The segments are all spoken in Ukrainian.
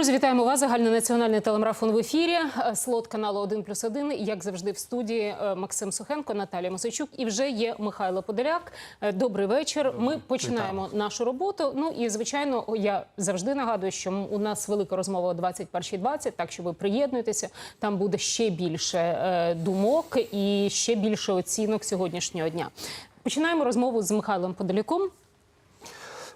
Друзі, вітаємо вас. Загальнонаціональний телемарафон в ефірі. Е, Слот каналу 1 плюс 1. Як завжди, в студії е, Максим Сухенко, Наталія Мосичук і вже є Михайло Подоляк. Е, Добрий вечір. Ми починаємо нашу роботу. Ну і звичайно, я завжди нагадую, що у нас велика розмова о 21.20, так що ви приєднуєтеся. Там буде ще більше думок і ще більше оцінок сьогоднішнього дня. Починаємо розмову з Михайлом Подоляком.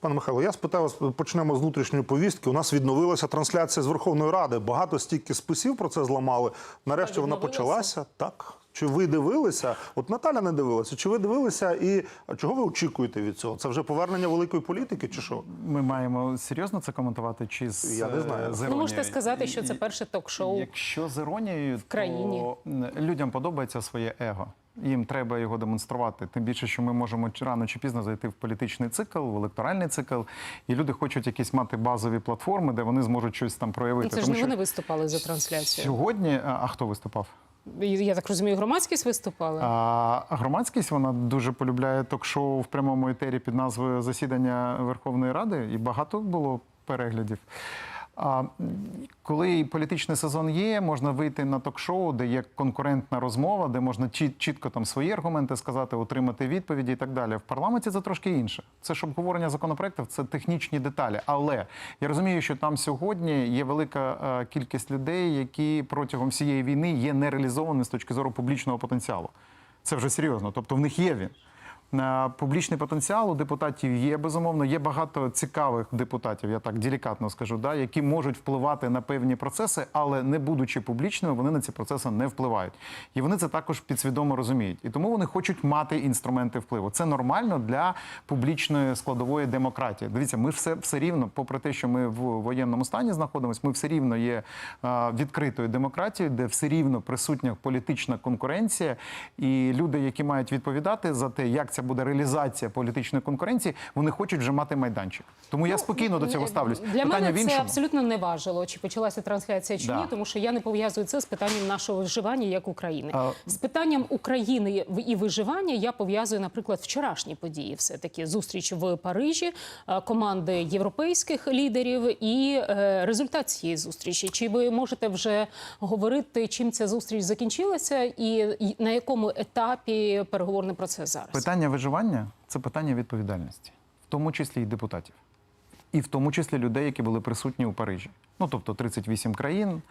Пане Михайло, я спитав вас, почнемо з внутрішньої повістки. У нас відновилася трансляція з Верховної Ради. Багато стільки списів про це зламали. Нарешті вона почалася. Так. Чи ви дивилися? От Наталя не дивилася. Чи ви дивилися? І чого ви очікуєте від цього? Це вже повернення великої політики, чи що? Ми маємо серйозно це коментувати чи з, Я не знаю. е, з Ну, можете сказати, що це перше ток-шоу. Якщо з іронією, в країні. то людям подобається своє его. Їм треба його демонструвати. Тим більше, що ми можемо рано чи пізно зайти в політичний цикл, в електоральний цикл, і люди хочуть якісь мати базові платформи, де вони зможуть щось там проявити. Це ж Тому не вони виступали за трансляцію. Сьогодні, а хто виступав? Я так розумію, громадськість виступала. А громадськість вона дуже полюбляє ток-шоу в прямому етері під назвою Засідання Верховної Ради, і багато було переглядів. Коли політичний сезон є, можна вийти на ток-шоу, де є конкурентна розмова, де можна чітко там свої аргументи сказати, отримати відповіді і так далі. В парламенті це трошки інше. Це ж обговорення законопроектів, це технічні деталі. Але я розумію, що там сьогодні є велика е, кількість людей, які протягом всієї війни є нереалізовані з точки зору публічного потенціалу. Це вже серйозно. Тобто в них є він. Е, Публічний потенціал у депутатів є безумовно. Є багато цікавих депутатів, я так делікатно скажу, да, які можуть впливати на певні процеси, але не будучи публічними, вони на ці процеси не впливають. І вони це також підсвідомо розуміють. І тому вони хочуть мати інструменти впливу. Це нормально для публічної складової демократії. Дивіться, ми все, все рівно, попри те, що ми в воєнному стані знаходимося, ми все рівно є е, відкритою демократією, де все рівно присутня політична конкуренція, і люди, які мають відповідати за те, як ця буде реалізація політичної конкуренції, вони хочуть вже мати майданчик. Тому я спокійно до цього ставлюсь. Ну, Для Питання мене в це іншому. абсолютно не важило, чи почалася трансляція чи Да. ні, тому що я не пов'язую це з питанням нашого виживання як України. А- З питанням України і виживання я пов'язую, наприклад, вчорашні події. Все таки зустріч в Парижі, команди європейських лідерів і е, результат цієї зустрічі. Чи ви можете вже говорити, чим ця зустріч закінчилася, і на якому етапі переговорний процес зараз? Питання виживання це питання відповідальності, в тому числі і депутатів, і в тому числі людей, які були присутні у Парижі. Ну тобто 38 країн,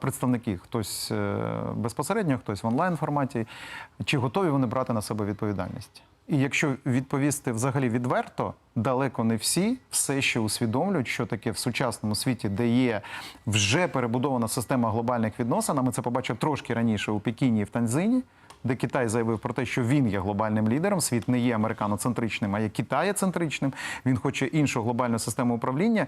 представники хтось е, безпосередньо, хтось в онлайн форматі. Чи готові вони брати на себе відповідальність? І якщо відповісти взагалі відверто, далеко не всі все ще усвідомлюють, що таке в сучасному світі, де є вже перебудована система глобальних відносин. а Ми це побачили трошки раніше у Пекіні і в Танзині де Китай заявив про те, що він є глобальним лідером. Світ не є американоцентричним, а є китаєцентричним. Він хоче іншу глобальну систему управління.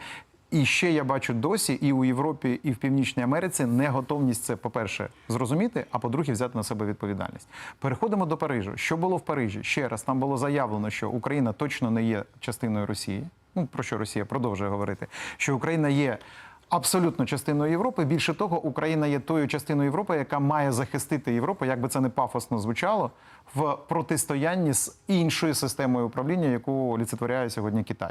І ще я бачу досі і у Європі, і в Північній Америці не готовність це, по-перше, зрозуміти, а по-друге, взяти на себе відповідальність. Переходимо до Парижу. Що було в Парижі? Ще раз там було заявлено, що Україна точно не є частиною Росії. Ну про що Росія продовжує говорити? Що Україна є абсолютно частиною Європи. Більше того, Україна є тою частиною Європи, яка має захистити Європу, як би це не пафосно звучало, в протистоянні з іншою системою управління, яку олицетворяє сьогодні Китай.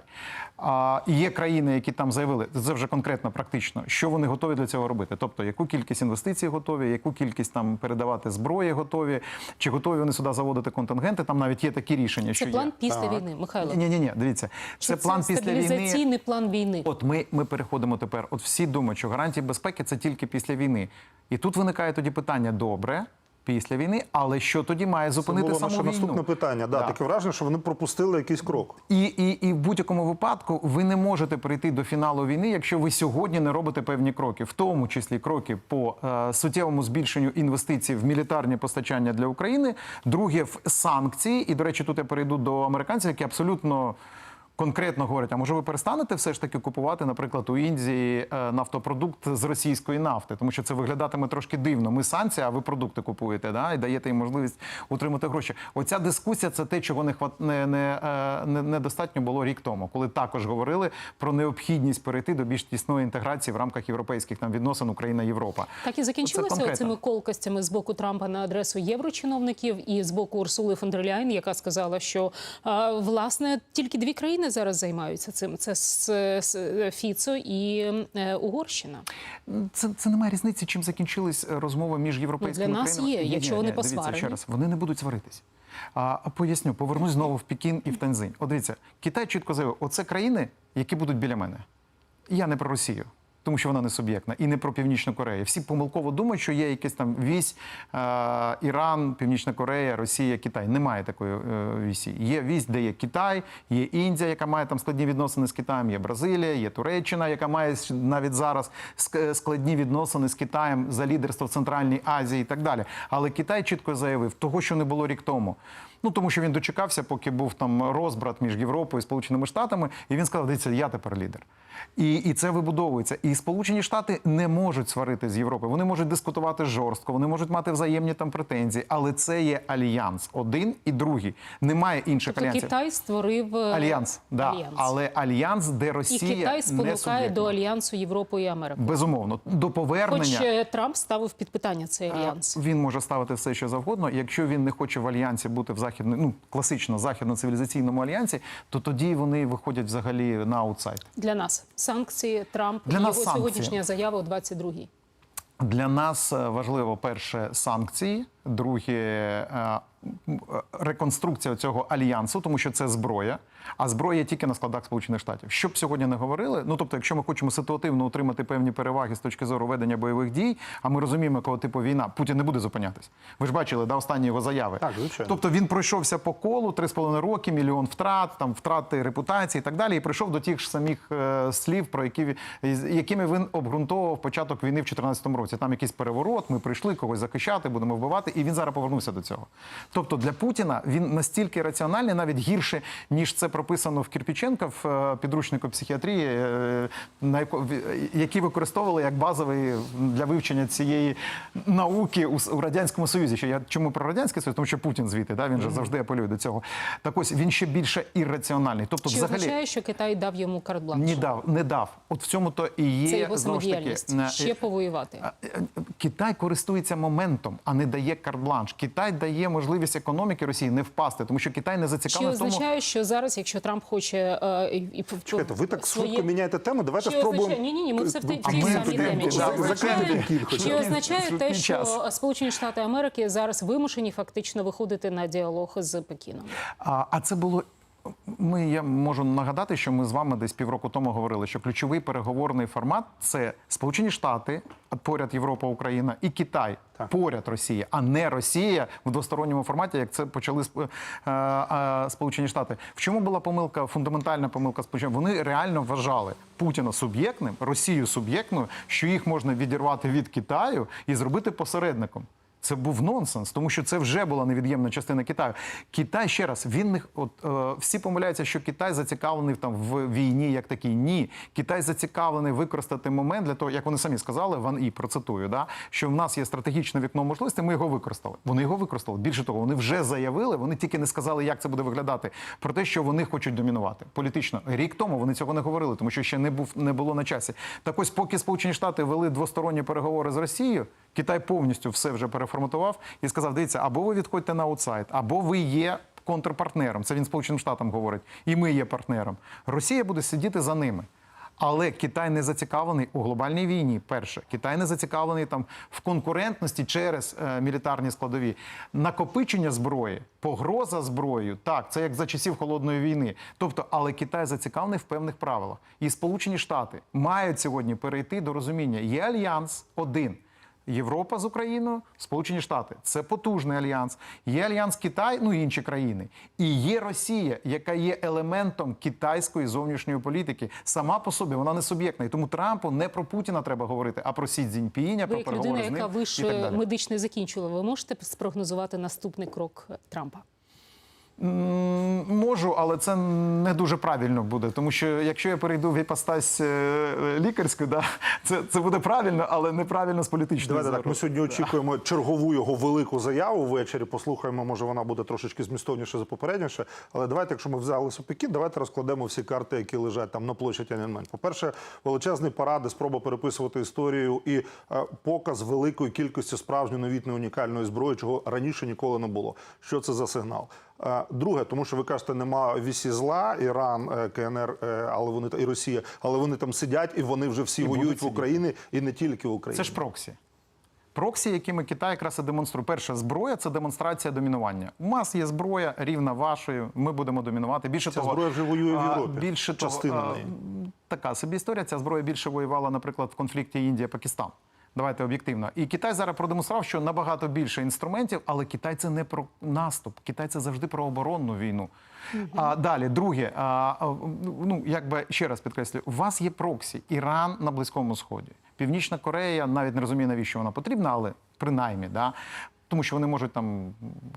А є країни, які там заявили, це вже конкретно практично, що вони готові для цього робити. Тобто, яку кількість інвестицій готові, яку кількість там передавати зброї готові, чи готові вони сюди заводити контингенти. Там навіть є такі рішення, що план є. після війни, Михайло. Ні, ні, ні, дивіться, Чи це план після війни. стабілізаційний план війни. От ми, ми переходимо тепер. От всі думають, що гарантії безпеки це тільки після війни. І тут виникає тоді питання: добре, після війни, але що тоді має Це зупинити було саму наше війну? наступне питання. Да, Да. Таке враження, що вони пропустили якийсь крок. І, і, і в будь-якому випадку ви не можете прийти до фіналу війни, якщо ви сьогодні не робите певні кроки, в тому числі кроки по е, суттєвому збільшенню інвестицій в мілітарні постачання для України. Друге в санкції. І до речі, тут я перейду до американців, які абсолютно. Конкретно говорять: а може ви перестанете все ж таки купувати, наприклад, у Індії е, нафтопродукт з російської нафти, тому що це виглядатиме трошки дивно. Ми санкції, а ви продукти купуєте, да, і даєте їм можливість утримати гроші. Оця дискусія це те, чого не не, не, е, не, недостатньо було рік тому, коли також говорили про необхідність перейти до більш тісної інтеграції в рамках європейських там відносин Україна-Європа. Так і закінчилося цими колкостями з боку Трампа на адресу єврочиновників і з боку Урсули фон дер Ляйн, яка сказала, що власне тільки дві країни зараз займаються цим: це Фіцо і е, Угорщина. Це, це немає різниці, чим закінчилась розмова розмови між європейськими Ну, для нас країнами. є, якщо вони посварені. ще раз, вони не будуть сваритись. А, поясню, повернусь знову в Пекін і в Тензинь. От дивіться, Китай чітко заявив, оце країни, які будуть біля мене. Я не про Росію. Тому що вона не суб'єктна, і не про Північну Корею. Всі помилково думають, що є якийсь там вісь е, Іран, Північна Корея, Росія, Китай. Немає такої е, вісі. Є вісь, де є Китай, є Індія, яка має там складні відносини з Китаєм, є Бразилія, є Туреччина, яка має навіть зараз складні відносини з Китаєм за лідерство в Центральній Азії і так далі. Але Китай чітко заявив, того, що не було рік тому. Ну тому що він дочекався, поки був там розбрат між Європою і Сполученими Штатами, і він сказав: дивіться, я тепер лідер. І, і це вибудовується. І Сполучені Штати не можуть сварити з Європою. Вони можуть дискутувати жорстко, вони можуть мати взаємні там претензії, але це є альянс один і другий. Немає інших Тобто альянсів. Китай створив е, Альянс, да. альянс. але альянс, де і Росія Китай не спонукає до альянсу Європи і Америки. Безумовно, до повернення. Хоч е, Трамп ставив під питання цей альянс. Він може ставити все, що завгодно. Якщо він не хоче в альянсі бути в західно, ну класично західно-цивілізаційному альянсі, то тоді вони виходять взагалі на аутсайд. Для нас санкції Трамп Для і нас його санкції. сьогоднішня заява у 22-й. Для нас е, важливо перше санкції, друге е, е, реконструкція цього альянсу, тому що це зброя. А зброя тільки на складах Сполучених Штатів. Що б сьогодні не говорили, ну тобто, якщо ми хочемо ситуативно отримати певні переваги з точки зору ведення бойових дій, а ми розуміємо, якого типу війна, Путін не буде зупинятись. Ви ж бачили да, останні його заяви. Так, звичайно. Тобто він пройшовся по колу 3,5 роки, мільйон втрат, там втрати репутації і так далі. І прийшов до тих ж самих е, слів, про які якими він обґрунтовував початок війни в 2014 році. Там якийсь переворот, ми прийшли когось захищати, будемо вбивати, і він зараз повернувся до цього. Тобто для Путіна він настільки раціональний, навіть гірше, ніж це прописано в Кірпіченка в е, підручнику психіатрії, е, які використовували як базовий для вивчення цієї науки у, радянському союзі. Що я чому про радянський союз? Тому що Путін звідти, да він же завжди апелює до цього. Так ось він ще більше ірраціональний. Тобто, Чи взагалі означає, що Китай дав йому карт-бланш? не дав, не дав. От в цьому то і є Це його знову ж таки Ще повоювати. е, Китай користується моментом, а не дає карт-бланш. Китай дає можливість економіки Росії не впасти, тому що Китай не зацікавлений в тому. означає, що зараз, якщо Трамп хоче е, і, Чекайте, ви так своє... швидко міняєте тему. Давайте Чи спробуємо. означає... Ні, ні, ні, ми все в тій самій темі. Чи означає, чи означає те, що. Сполучені Штати Америки зараз вимушені фактично виходити на діалог з Пекіном? А, а це було. Ми я можу нагадати, що ми з вами десь півроку тому говорили, що ключовий переговорний формат це Сполучені Штати, поряд Європа, Україна і Китай Так. поряд Росія, а не Росія в двосторонньому форматі, як це почали е, Сполучені Штати. В чому була помилка? Фундаментальна помилка Сполучених? Вони реально вважали Путіна суб'єктним, Росію суб'єктною, що їх можна відірвати від Китаю і зробити посередником. Це був нонсенс, тому що це вже була невід'ємна частина Китаю. Китай ще раз він не от е, всі помиляються, що Китай зацікавлений там в війні, як такий. Ні, Китай зацікавлений використати момент для того, як вони самі сказали, Ван І процитую, да що в нас є стратегічне вікно можливостей. Ми його використали. Вони його використали. Більше того, вони вже заявили. Вони тільки не сказали, як це буде виглядати. Про те, що вони хочуть домінувати політично. Рік тому вони цього не говорили, тому що ще не був не було на часі. Так ось, поки Сполучені Штати вели двосторонні переговори з Росією. Китай повністю все вже переформатував і сказав: дивіться, або ви відходьте на аутсайд, або ви є контрпартнером. Це він Сполученим Штатам говорить, і ми є партнером. Росія буде сидіти за ними. Але Китай не зацікавлений у глобальній війні. Перше, Китай не зацікавлений там в конкурентності через е, мілітарні складові. Накопичення зброї, погроза зброєю. Так, це як за часів холодної війни. Тобто, але Китай зацікавлений в певних правилах. І Сполучені Штати мають сьогодні перейти до розуміння. Є альянс один. Європа з Україною, Сполучені Штати це потужний альянс. Є альянс Китай, ну і інші країни. І є Росія, яка є елементом китайської зовнішньої політики. Сама по собі вона не суб'єктна. І тому Трампу не про Путіна треба говорити, а про Сі Цзіньпіня, Ви про переговори людина, з ним яка і так виш далі. медичний закінчила, ви можете спрогнозувати наступний крок Трампа? Можу, але це не дуже правильно буде. Тому що якщо я перейду в іпостась е, лікарську, да, це, це буде правильно, але неправильно з політичної Давайте так. Ми сьогодні очікуємо чергову його велику заяву ввечері. Послухаємо, може вона буде трошечки змістовніше за попередніше. Але давайте, якщо ми взялися Пекін, давайте розкладемо всі карти, які лежать там на площі Тяньаньмень. По-перше, величезний парад, і спроба переписувати історію і е, показ великої кількості справжньої новітної унікальної зброї, чого раніше ніколи не було. Що це за сигнал? Е, Друге, тому що ви кажете, нема вісі зла, Іран, е, КНР, е, але вони і Росія, але вони там сидять і вони вже всі будуть воюють в. Україні і не тільки в Україні. Це ж проксі. Проксі, якими Китай якраз і демонструє. Перша зброя це демонстрація домінування. У нас є зброя рівна вашою. Ми будемо домінувати. Більше Ця того, зброя вже воює в Європі. Більше Частина того, неї. така собі історія. Ця зброя більше воювала, наприклад, в конфлікті Індія-Пакистан. Давайте об'єктивно. І Китай зараз продемонстрував, що набагато більше інструментів, але Китай це не про наступ. Китай це завжди про оборонну війну. А далі, друге, а, ну якби ще раз підкреслюю, у вас є проксі, Іран на Близькому Сході, Північна Корея, навіть не розуміє, навіщо вона потрібна, але принаймні, да. Тому що вони можуть там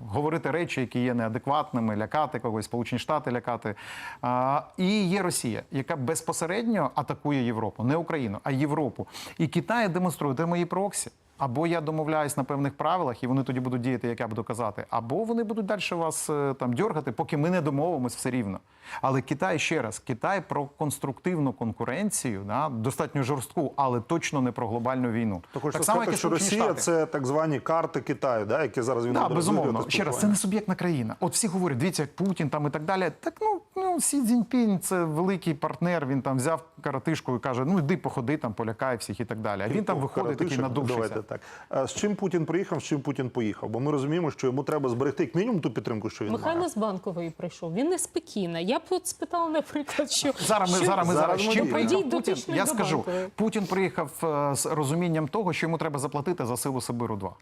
говорити речі, які є неадекватними, лякати когось, Сполучені Штати лякати. А, і є Росія, яка безпосередньо атакує Європу, не Україну, а Європу. І Китай демонструє, де мої проксі. Або я домовляюсь на певних правилах, і вони тоді будуть діяти, як я буду казати, або вони будуть далі вас е, там дьоргати, поки ми не домовимось все рівно. Але Китай ще раз, Китай про конструктивну конкуренцію, да, достатньо жорстку, але точно не про глобальну війну. То хочете так само, сказати, як що Росія Штати. це так звані карти Китаю, да, які зараз він Да, безумовно. Ще раз, це не суб'єктна країна. От всі говорять, дивіться, як Путін там і так далі. Так ну, ну Сі Цзіньпінь це великий партнер. Він там взяв каратишку і каже: ну йди походи, там полякай всіх і так далі. А він там виходить такий. Давайте так. А з чим Путін приїхав, з чим Путін поїхав? Бо ми розуміємо, що йому треба зберегти як мінімум ту підтримку, що він Михайло має. з банкової прийшов. Він не з Пекіна. Я б от спитала, наприклад, що Зараз ми що- зараз ми Зараз зараз чим приїхав Путін? Я скажу, Путін приїхав е, з розумінням того, що йому треба заплатити за силу Сибиру 2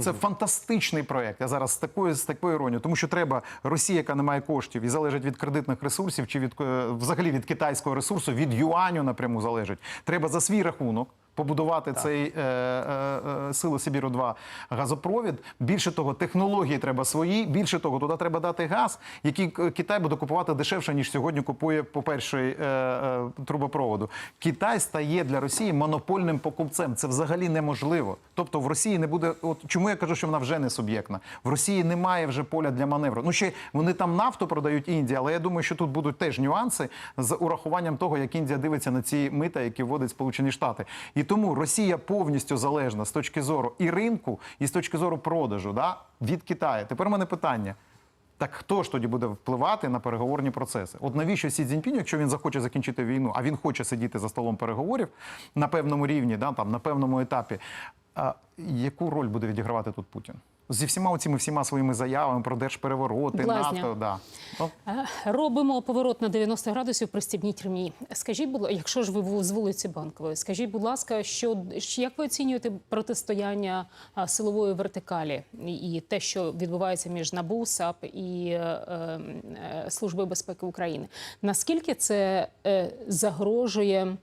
це фантастичний проект. Я зараз з такою з такою іронією, тому що треба Росія, яка не має коштів і залежить від кредитних ресурсів, чи від е, взагалі від китайського ресурсу, від юаню напряму залежить. Треба за свій рахунок побудувати цей е, е, е, сили Сибіру 2 газопровід. Більше того, технології треба свої. Більше того, туди треба дати газ, який Китай буде купувати дешевше ніж сьогодні купує по першої е, е, трубопроводу. Китай стає для Росії монопольним покупцем. Це взагалі неможливо. Тобто в Росії не буде. От чому я кажу, що вона вже не суб'єктна. В Росії немає вже поля для маневру. Ну ще вони там нафту продають Індії, але я думаю, що тут будуть теж нюанси з урахуванням того, як Індія дивиться на ці мита, які вводить Сполучені Штати. І тому Росія повністю залежна з точки зору і ринку, і з точки зору продажу да, від Китаю. Тепер у мене питання. Так хто ж тоді буде впливати на переговорні процеси? От навіщо Сі Цзіньпінь, якщо він захоче закінчити війну, а він хоче сидіти за столом переговорів на певному рівні, да, там, на певному етапі, а, яку роль буде відігравати тут Путін? Зі всіма цими всіма своїми заявами про держперевороти, Блазня. НАТО. Да. Ну, Робимо поворот на 90 градусів, пристібніть ремні. Скажіть, будь ласка, якщо ж ви з вулиці Банкової, скажіть, будь ласка, що як ви оцінюєте протистояння силової вертикалі і те, що відбувається між НАБУ, САП і е, е, Службою безпеки України? Наскільки це е, загрожує?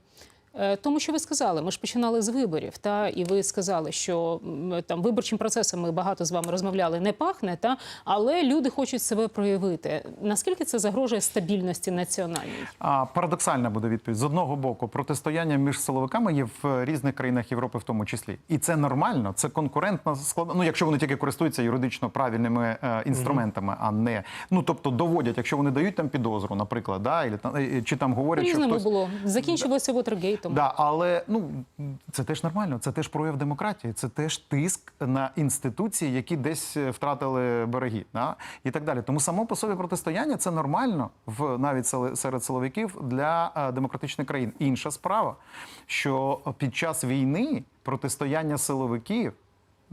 Е, Тому що ви сказали, ми ж починали з виборів, та і ви сказали, що там виборчим процесом ми багато з вами розмовляли, не пахне, та але люди хочуть себе проявити. Наскільки це загрожує стабільності національній? А, парадоксальна буде відповідь. З одного боку, протистояння між силовиками є в різних країнах Європи, в тому числі. І це нормально, це конкурентна складова. Ну, якщо вони тільки користуються юридично правильними е, інструментами, а не ну тобто доводять, якщо вони дають там підозру, наприклад, да, і, там, чи там говорять, що Різному хтось було закінчилося Вотергейтом. Да, але ну це теж нормально, це теж прояв демократії, це теж тиск на інституції, які десь е, втратили береги, да? і так далі. Тому само по собі протистояння це нормально в навіть серед силовиків для е, демократичних країн. Інша справа, що під час війни протистояння силовиків.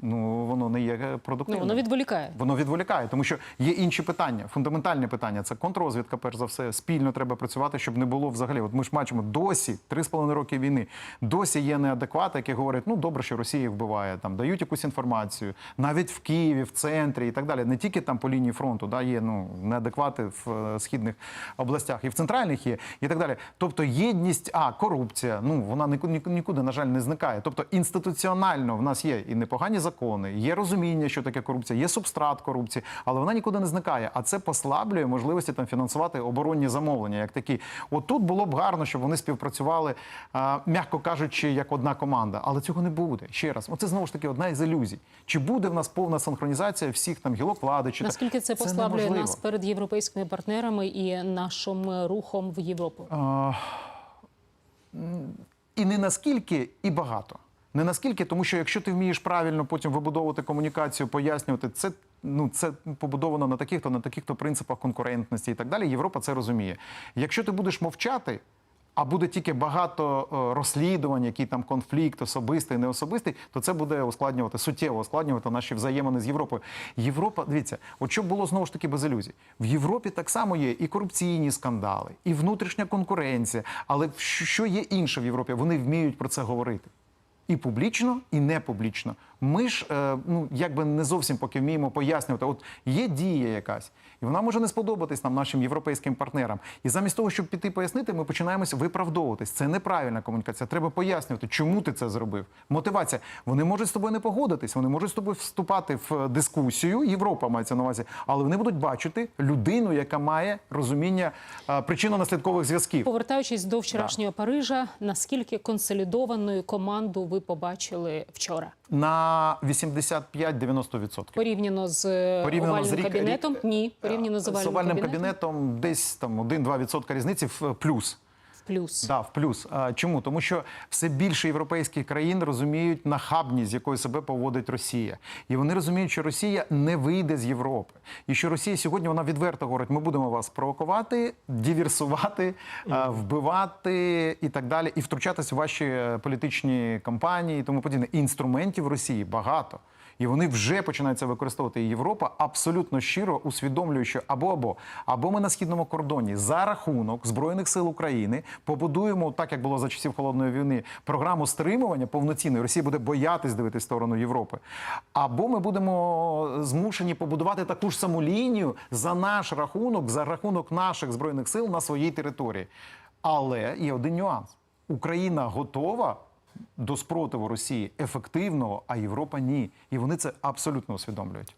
Ну, воно не є Ну воно відволікає. Воно відволікає, тому що є інші питання, фундаментальні питання. Це контррозвідка, перш за все, спільно треба працювати, щоб не було взагалі. От ми ж бачимо досі 3,5 роки війни. Досі є неадеквати, які говорять, ну добре, що Росія їх вбиває, там дають якусь інформацію, навіть в Києві, в центрі і так далі. Не тільки там по лінії фронту, да, є ну неадеквати в е, східних областях, і в центральних є, і так далі. Тобто єдність, а корупція, ну вона ніку- ніку- нікуди, на жаль, не зникає. Тобто інституціонально в нас є і непогані закони, закони, є розуміння, що таке корупція, є субстрат корупції, але вона нікуди не зникає. А це послаблює можливості там фінансувати оборонні замовлення, як такі. От тут було б гарно, щоб вони співпрацювали, а, м'яко кажучи, як одна команда. Але цього не буде. Ще раз, оце знову ж таки одна із ілюзій. Чи буде в нас повна синхронізація всіх там гілок влади? Чи Наскільки це послаблює неможливо. нас перед європейськими партнерами і нашим рухом в Європу? А, І не наскільки, і багато. Не наскільки, тому що якщо ти вмієш правильно потім вибудовувати комунікацію, пояснювати, це, ну, це побудовано на таких-то, на таких-то принципах конкурентності і так далі. Європа це розуміє. Якщо ти будеш мовчати, а буде тільки багато е, розслідувань, який там конфлікт, особистий, не особистий, то це буде ускладнювати, суттєво ускладнювати наші взаємини з Європою. Європа, дивіться, от щоб було знову ж таки без ілюзій. В Європі так само є і корупційні скандали, і внутрішня конкуренція. Але що що є інше в Європі? Вони вміють про це говорити. І публічно, і не публічно. Ми ж е, ну якби не зовсім поки вміємо пояснювати. От є дія якась, і вона може не сподобатись нам, нашим європейським партнерам. І замість того, щоб піти пояснити, ми починаємося виправдовуватись. Це неправильна комунікація. Треба пояснювати, чому ти це зробив. Мотивація. Вони можуть з тобою не погодитись, вони можуть з тобою вступати в дискусію. Європа мається на увазі, але вони будуть бачити людину, яка має розуміння е, причинно-наслідкових зв'язків. Повертаючись до вчорашнього Парижа, наскільки консолідованою команду ви побачили вчора? На 85-90%. Порівняно з е, Порівняно овальним з рік- кабінетом? Ні, порівняно з овальним, з овальним кабінетом? кабінетом десь там 1-2% різниці в плюс. Плюс. Да, в плюс. А, чому? Тому що все більше європейських країн розуміють нахабність, з якою себе поводить Росія. І вони розуміють, що Росія не вийде з Європи. І що Росія сьогодні вона відверто говорить: ми будемо вас провокувати, діверсувати, вбивати і так далі, і втручатись в ваші е, політичні кампанії і тому подібне. Інструментів Росії багато. І вони вже починають це використовувати. І Європа абсолютно щиро усвідомлює, що або або або ми на східному кордоні за рахунок збройних сил України побудуємо, так як було за часів холодної війни, програму стримування повноцінної. Росія буде боятись дивитися в сторону Європи. Або ми будемо змушені побудувати таку ж саму лінію за наш рахунок, за рахунок наших збройних сил на своїй території. Але є один нюанс: Україна готова до спротиву Росії ефективного, а Європа ні. І вони це абсолютно усвідомлюють.